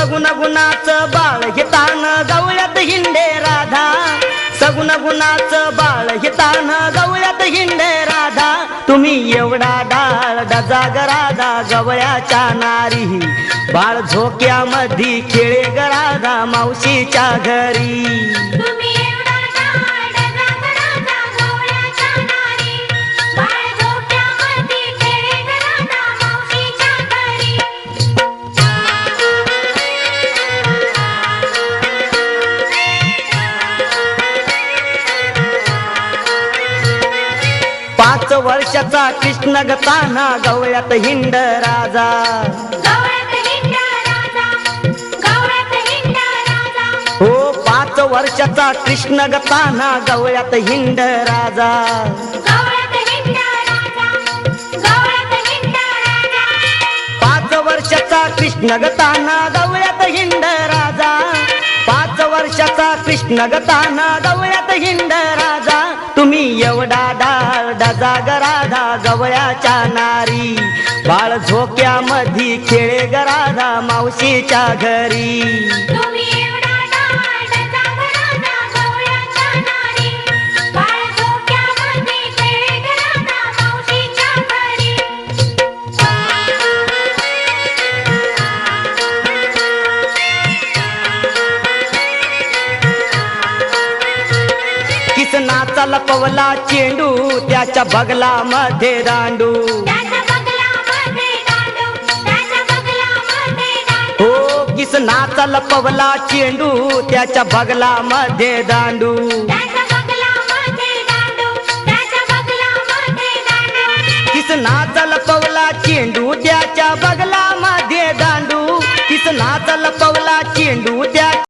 सगुण गुणाचं बाळ हितान गवळ्यात हिंडे राधा. सगुण गुणाचं बाळ हितान गवळ्यात हिंडे राधा. तुम्ही एवढा डाळ डजाग राधा गवळ्याच्या नारी. बाळ झोक्यामध्ये खेळे ग राधा मावशीच्या घरी. पाच वर्षाचा कृष्ण गताना गवळ्यात हिंड राजा. हो पाच वर्षाचा कृष्ण गताना गवळ्यात हिंडा राजा. पाच वर्षाचा कृष्ण गताना गवळ्यात हिंड राजा. पाच वर्षाचा कृष्ण गताना गवळ्यात हिंड राजा. तुम्ही एवढा राधा जाग राधा गवळ्याच्या नारी. बाळ झोक्यामधी खेळे ग राधा मावशीच्या घरी. किसनाचा लपवला चेंडू त्याच्या त्याच्या बगलामध्ये दांडू हो किसनाचा लपवला चेंडू त्याच्या त्याच्या बगलामध्ये दांडू किसनाचा लपवला चेंडू त्याच्या बगलामध्ये दांडू. किसनाचा लपवला चेंडू